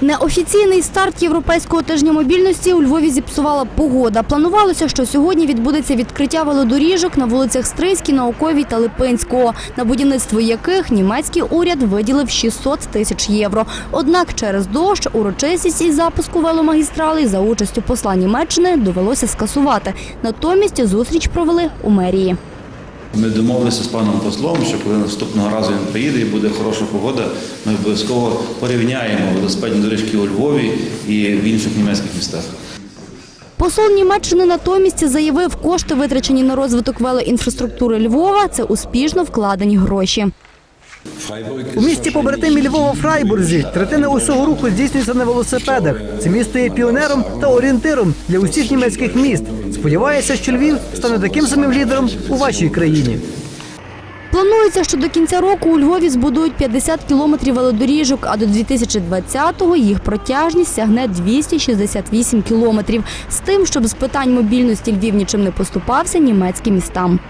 Неофіційний старт європейського тижня мобільності у Львові зіпсувала погода. Планувалося, що сьогодні відбудеться відкриття велодоріжок на вулицях Стрийській, Науковій та Липинського, на будівництво яких німецький уряд виділив 600 тисяч євро. Однак через дощ урочистість із запуску веломагістралей за участю посла Німеччини довелося скасувати. Натомість зустріч провели у мерії. Ми домовилися з паном послом, що коли наступного разу він приїде і буде хороша погода, ми обов'язково порівняємо велосипедні доріжки у Львові і в інших німецьких містах. Посол Німеччини натомість заявив, кошти, витрачені на розвиток велоінфраструктури Львова, це успішно вкладені гроші. У місті побратимі Львова Фрайбурзі третина усього руху здійснюється на велосипедах. Це місто є піонером та орієнтиром для усіх німецьких міст. Сподіваюся, що Львів стане таким самим лідером у вашій країні. Планується, що до кінця року у Львові збудують 50 кілометрів велодоріжок, а до 2020-го їх протяжність сягне 268 кілометрів. З тим, щоб з питань мобільності Львів нічим не поступався німецьким містам.